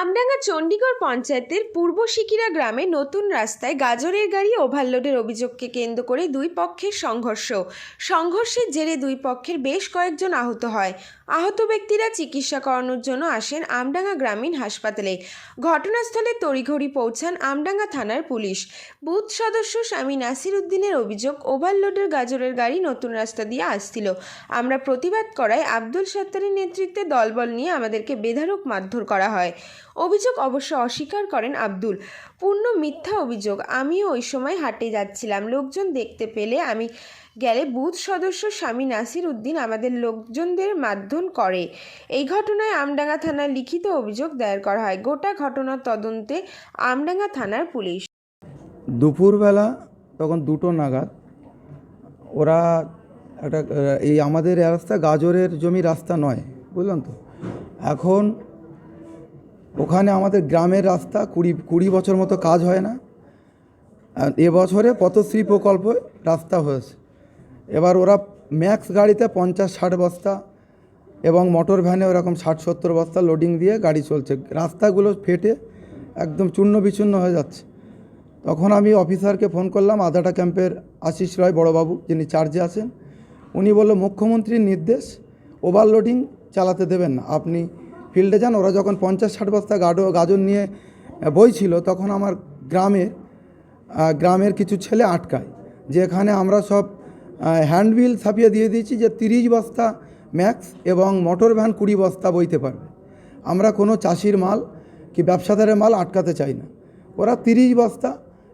আমডাঙ্গা চণ্ডীগড় পঞ্চায়েতের পূর্ব সিকিরা গ্রামে নতুন রাস্তায় গাজরের গাড়ি ওভারলোডের অভিযোগকে কেন্দ্র করে দুই পক্ষের সংঘর্ষ। সংঘর্ষের জেরে দুই পক্ষের বেশ কয়েকজন আহত হয়। আহত ব্যক্তিরা চিকিৎসা করানোর জন্য আসেন আমডাঙ্গা গ্রামীণ হাসপাতালে। ঘটনাস্থলে তড়িঘড়ি পৌঁছান আমডাঙ্গা থানার পুলিশ। বুথ সদস্য স্বামী নাসির উদ্দিনের অভিযোগ, ওভারলোডের গাজরের গাড়ি নতুন রাস্তা দিয়ে আসছিল। আমরা প্রতিবাদ করায় আব্দুল সত্তারের নেতৃত্বে দলবল নিয়ে আমাদেরকে বেধারক মারধর করা হয়। অভিযোগ অবশ্য অস্বীকার করেন আব্দুল। পূর্ণ মিথ্যা অভিযোগ। আমিও ওই সময় হাটে যাচ্ছিলাম। লোকজন দেখতে পেলে আমি গেলে বুথ সদস্য স্বামী নাসির উদ্দিন আমাদের লোকজনদের মাধ্যম করে। এই ঘটনায় আমডাঙ্গা থানায় লিখিত অভিযোগ দায়ের করা হয়। গোটা ঘটনার তদন্তে আমডাঙ্গা থানার পুলিশ। দুপুরবেলা তখন দুটো নাগাদ ওরা একটা, এই আমাদের রাস্তা গাজরের জমি রাস্তা নয়, বুঝলেন তো? এখন ওখানে আমাদের গ্রামের রাস্তা কুড়ি কুড়ি বছর মতো কাজ হয় না। এবছরে পথশ্রী প্রকল্প রাস্তা হয়েছে। এবার ওরা ম্যাক্স গাড়িতে পঞ্চাশ, ষাট বস্তা এবং মোটর ভ্যানে ওরকম ষাট, সত্তর বস্তা লোডিং দিয়ে গাড়ি চলছে। রাস্তাগুলো ফেটে একদম চূর্ণ বিচূর্ণ হয়ে যাচ্ছে। তখন আমি অফিসারকে ফোন করলাম আধাটা ক্যাম্পের আশিস রায় বড়বাবু যিনি চার্জে আছেন, উনি বলল, মুখ্যমন্ত্রীর নির্দেশ ওভারলোডিং চালাতে দেবেন না। আপনি ফিল্ডে যান ওরা যখন পঞ্চাশ ষাট বস্তা গাডো গাজর নিয়ে বইছিল তখন আমার গ্রামের আহ, গ্রামের কিছু ছেলে আটকায় যে এখানে আমরা সব হ্যান্ডবিল ছাপিয়ে দিয়ে দিয়েছি যে তিরিশ বস্তা ম্যাক্স এবং মোটর ভ্যান কুড়ি বস্তা বইতে পারবে। আমরা কোনো চাষির মাল কি ব্যবসাদারের মাল আটকাতে চাই না। ওরা তিরিশ বস্তা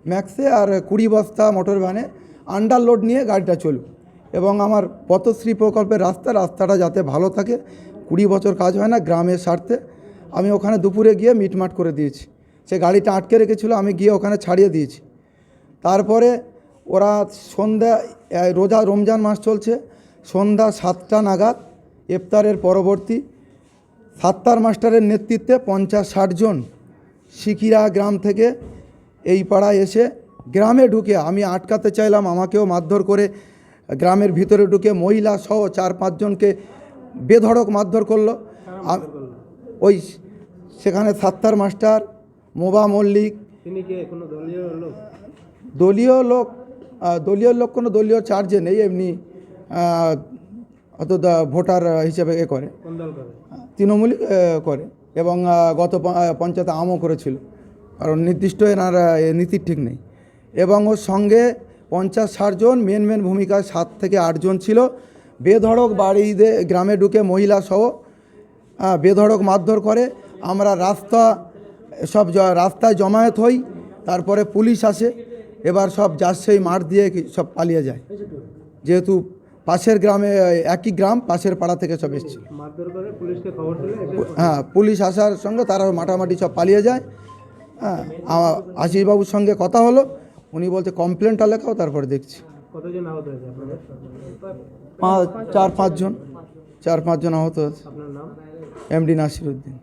ম্যাক্সে আর কুড়ি বস্তা মোটর ভ্যানে আন্ডার লোড নিয়ে গাড়িটা চলুক এবং আমার পথশ্রী প্রকল্পের রাস্তা রাস্তাটা যাতে ভালো থাকে কুড়ি বছর কাজ হয় না গ্রামের স্বার্থে, আমি ওখানে দুপুরে গিয়ে মিটমাট করে দিয়েছি। সে গাড়িটা আটকে রেখেছিল, আমি গিয়ে ওখানে ছাড়িয়ে দিয়েছি। তারপরে ওরা সন্ধ্যা রোজা রমজান মাস চলছে, সন্ধ্যা সাতটা নাগাদ, ইফতারের পরবর্তী সাত্তার মাস্টারের নেতৃত্বে পঞ্চাশ ষাট জন সিকিরা গ্রাম থেকে এই পাড়ায় এসে গ্রামে ঢুকে, আমি আটকাতে চাইলাম, আমাকেও মারধর করে গ্রামের ভিতরে ঢুকে মহিলা সহ চার পাঁচজনকে বেধড়ক মারধর করল। ওই সেখানে সাত্তার মাস্টার মোবা মল্লিক। দলীয় লোক? দলীয় লোক কোনো দলীয় চার্জে নেই এমনি অত ভোটার হিসেবে এ করে। তৃণমূল করে এবং গত পঞ্চায়েত আমও করেছিল। কারণ নির্দিষ্ট এনার নীতির ঠিক নেই। এবং ওর সঙ্গে পঞ্চাশ ষাটজন মেন মেন ভূমিকায় সাত থেকে আটজন ছিল। বেধড়ক বাড়িতে গ্রামে ঢুকে মহিলা সহ বেধড়ক মারধর করে। আমরা রাস্তা সব রাস্তায় জমায়েত হই তারপরে পুলিশ আসে। এবার সব যার সেই মাঠ দিয়ে সব পালিয়ে যায়। যেহেতু পাশের গ্রামে একই গ্রাম পাশের পাড়া থেকে সব এসেছিল মারধর করে পুলিশকে খবর দিলে এসে হ্যাঁ পুলিশ আসার সঙ্গে তারা মাটামাটি সব পালিয়ে যায়। হ্যাঁ আশিসবাবুর সঙ্গে কথা হলো। উনি বলছে কমপ্লেনটা লেখাও তারপরে দেখছি। কতজন আহত হয়েছে পাঁচ চার পাঁচজন চার পাঁচজন আহত হয়েছে। আপনার নাম? এমডি নাসিরুদ্দিন?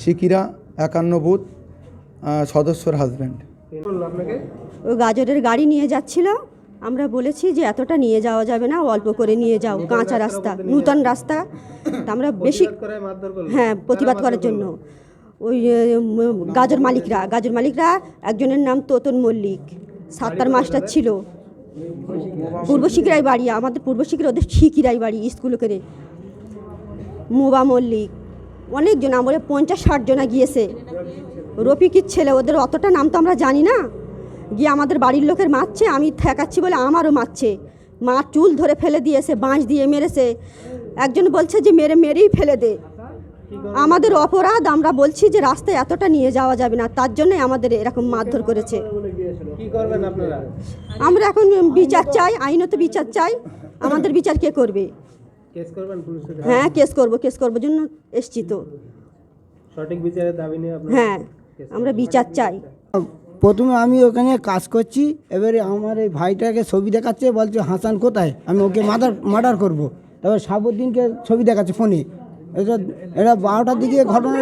সিকিরা একান্ন বুথ সদস্যর হাজব্যান্ড কে বলল আপনাকে? ও গাজরের গাড়ি নিয়ে যাচ্ছিল। আমরা বলেছি যে এতটা নিয়ে যাওয়া যাবে না অল্প করে নিয়ে যাও। কাঁচা রাস্তা নূতন রাস্তা। তা আমরা বেশি হ্যাঁ প্রতিবাদ করার জন্য। ওই গাজর মালিকরা গাজর মালিকরা একজনের নাম তোতন মল্লিক। সাতটার মাস্টার ছিল। পূর্ব শিকিরাই বাড়ি, আমাদের পূর্ব শিকিরা ওদের শিকিরাই বাড়ি স্কুল করে মোবা মল্লিক, অনেকজন আমরা পঞ্চাশ, ষাট জনা গিয়েছে। রফিকির ছেলে, ওদের অতটা নাম তো আমরা জানি না। গিয়ে আমাদের বাড়ির লোকের মারছে, আমি ঠেকাচ্ছি বলে আমারও মারছে। মা চুল ধরে ফেলে দিয়েছে, বাঁশ দিয়ে মেরেছে। একজন বলছে যে, মেরে, মেরেই ফেলে দে। আমাদের অপরাধ, আমরা বলছি যে, রাস্তায় এতটা নিয়ে যাওয়া যাবে না। তার জন্যই আমাদের এরকম মারধর করেছে। করবেন আপনারা? আমরা এখন বিচার চাই আইনত বিচার চাই। আমাদের বিচার কে করবে? কেস করবেন পুলিশের কাছে? হ্যাঁ কেস করব কেস করব জন্য এসছি তো। সঠিক বিচারের দাবি নিয়ে আপনারা হ্যাঁ আমরা বিচার চাই। প্রথমে আমি ওখানে কাজ করছি এবারে আমার এই ভাইটাকে ছবি দেখাচ্ছে বলছে হাসান কোথায়? আমি ওকে মার্ডার মার্ডার করব। তারপর সাবুদ্দিনকে ছবি দেখাচ্ছে ফোনে। এটা এটা বারোটার দিকে ঘটনা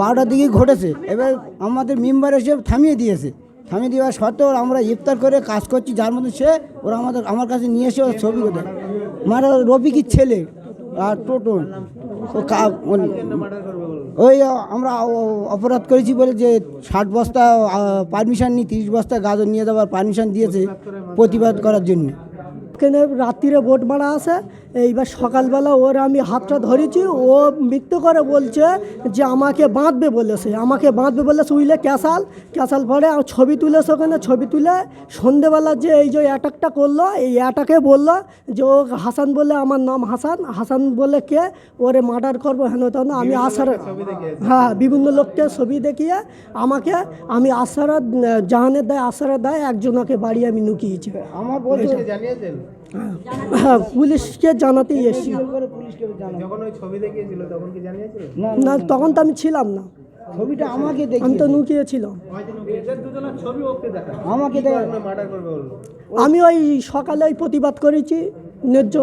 বারোটার দিকে ঘটেছে। এবার আমাদের মেম্বার এসে থামিয়ে দিয়েছে। থামিয়ে দেওয়া সত্ত্বেও আমরা ইফতার করে কাজ করছি, যার মধ্যে সে ওরা আমাদের, আমার কাছে নিয়ে এসে ওর ছবি দেয় মারা রফিকির ছেলে আর কা- ওই- আমরা অপরাধ করেছি বলে যে ষাট বস্তা পারমিশন নিয়ে, তিরিশ বস্তা গাজর নিয়ে যাওয়ার পারমিশন দিয়েছে প্রতিবাদ করার জন্য। এখানে রাত্রিরে ভোট মারা আছে? এইবার সকালবেলা ওর আমি হাতটা ধরেছি ও মৃত্যু করে বলছে যে আমাকে বাঁধবে বলেছে। আমাকে বাঁধবে বলেছে উইলে ক্যাসাল ক্যাসাল পরে আর ছবি তুলেছে ওখানে ছবি তুলে সন্ধেবেলা যে এই যে অ্যাটাকটা করল এই অ্যাটাকে বলল যে ও হাসান বলে আমার নাম হাসান হাসান বলে কে? ওরে মার্ডার করব হেন তেন আমি আসার হ্যাঁ বিভিন্ন লোককে ছবি দেখিয়ে আমাকে আমি আসারা জাহানের দায় আসারা দায় একজনকে বাড়ি আমি লুকিয়েছি আমার বলছে জানিয়েছেন? হ্যাঁ পুলিশকে জানাতেই এসেছি। যখন ওই ছবি দেখিয়েছিল তখন কি জানিয়েছিলেন না তখন তো আমি ছিলাম না। ছবিটা আমাকে আমি তো লুকিয়েছিলাম। এদের দুজনের ছবি ওকে দেখা আমাকে দেখ- মার্ডার করবে বলল? আমি ওই সকালে ওই প্রতিবাদ করেছি ন্যায্য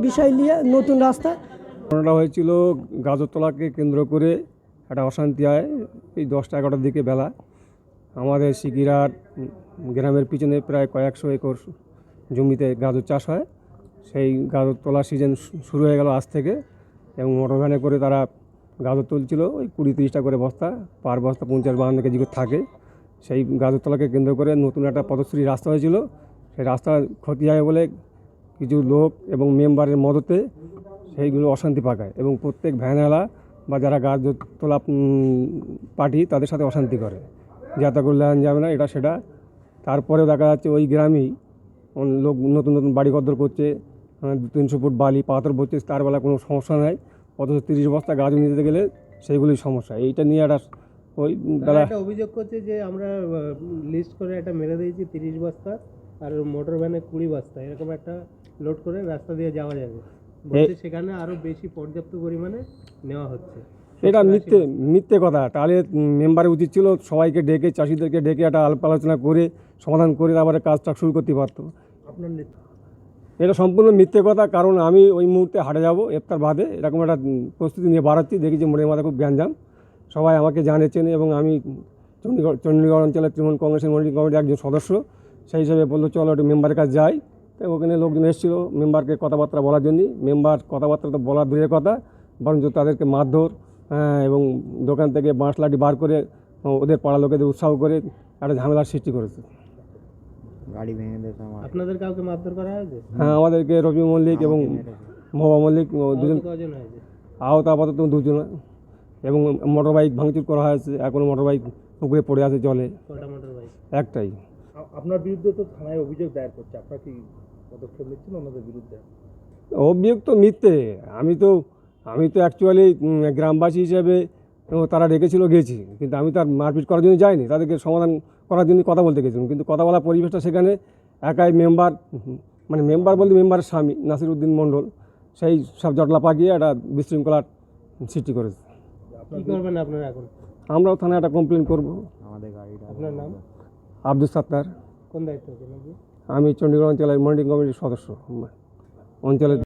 বিষয় নিয়ে নতুন রাস্তা ঘটনাটা হয়েছিল গাজরতলাকে কেন্দ্র করে একটা অশান্তি হয় এই দশটা এগারোটার দিকে বেলা। আমাদের সিকিরাট গ্রামের পিছনে প্রায় কয়েকশো একর জমিতে গাজর চাষ হয়। সেই গাজর তোলা সিজন শুরু হয়ে গেল আজ থেকে এবং মোটর ভ্যানে করে তারা গাজর তুলছিল। ওই কুড়ি তিরিশটা করে বস্তা, পার বস্তা পঞ্চাশ বাহান্ন কেজি করে থাকে। সেই গাজর তোলাকে কেন্দ্র করে নতুন একটা পদশ্রী রাস্তা হয়েছিল। সেই রাস্তা ক্ষতি হয় বলে কিছু লোক এবং মেম্বারের মদতে সেইগুলো অশান্তি পাকায় এবং প্রত্যেক ভ্যানওয়ালা বা যারা গাছ তোলা পার্টি তাদের সাথে অশান্তি করে। যাতা করলে যাবে না, এটা সেটা। তারপরেও দেখা যাচ্ছে ওই গ্রামেই লোক নতুন নতুন বাড়ি গদ্দর করছে দু তিনশো ফুট বালি পাথর পড়ছে তার বেলা কোনো সমস্যা নাই। অথচ তিরিশ বস্তা গাছ নিতে গেলে সেইগুলোই সমস্যা। এইটা নিয়ে একটা ওই বেলা একটা অভিযোগ করছে যে আমরা লিস্ট করে একটা মেরে দিয়েছি তিরিশ বস্তা আর মোটর ভ্যানে কুড়ি বস্তা। এরকম একটা লোড করে রাস্তা দিয়ে যাওয়া যাবে। সেখানে আরও বেশি পর্যাপ্ত পরিমাণে নেওয়া হচ্ছে। এটা মিথ্যে মিথ্যে কথা। তাহলে মেম্বারের উচিত ছিল সবাইকে ডেকে চাষিদেরকে ডেকে একটা আলাপ আলোচনা করে সমাধান করে তারপরে কাজটা শুরু করতে পারতো। আপনার এটা সম্পূর্ণ মিথ্যে কথা কারণ আমি ওই মুহূর্তে হাটে যাব ইফতার বাদে। এরকম একটা প্রস্তুতি নিয়ে বাড়াচ্ছি। দেখি যে মনের মাথায় খুব গ্যাঞ্জাম। সবাই আমাকে জানেছেন এবং আমি চণ্ডীগড় চণ্ডীগড় অঞ্চলের তৃণমূল কংগ্রেসের মনিটরিং কমিটির একজন সদস্য সেই হিসাবে বলল চলো একটু মেম্বারের কাছে যাই। তো ওখানে লোকজন এসেছিল মেম্বারকে কথাবার্তা বলার জন্যই। মেম্বার কথাবার্তা তো বলার দূরের কথা বরঞ্চ তাদেরকে মারধর এবং দোকান থেকে বাঁশ লাঠি বার করে ওদের পাড়া লোকেদের উৎসাহ করে একটা ঝামেলার সৃষ্টি করেছে। আপনাদের কাউকে মারধর করা হয়েছে? হ্যাঁ আমাদেরকে রবি মল্লিক এবং মহবা মল্লিক দুজন আহত আপাতত দুজন। এবং মোটর বাইক ভাঙচুর করা হয়েছে এখনও মোটর বাইক পুকুরে পড়ে আছে জলে। কটা মোটর বাইক একটাই আপনার বিরুদ্ধে তো থানায় অভিযোগ দায়ের করছে। আপনার কি পদক্ষেপ নিচ্ছেন ওনাদের বিরুদ্ধে? অভিযোগ তো মিথ্যে। আমি তো আমি তো অ্যাকচুয়ালি গ্রামবাসী হিসেবে ও, তারা ডেকেছিল গেছি। কিন্তু আমি তার মারপিট করার জন্য যাইনি। তাদেরকে সমাধান করার জন্য কথা বলতে গেছিলাম। কিন্তু কথা বলার পরিবেশটা সেখানে একাই মেম্বার মানে মেম্বার বলতে মেম্বারের স্বামী নাসির উদ্দিন মণ্ডল সেই সব জটলা পাকিয়ে একটা বিশৃঙ্খলার সৃষ্টি করেছে। কি করবেন আপনারা এখন? আমরাও থানায় একটা কমপ্লেন করব। আপনার নাম? আব্দুল সাত্তার। কোন দায়িত্ব আমি চণ্ডীগড় অঞ্চলের মনিটরিং কমিটির সদস্য। অঞ্চলের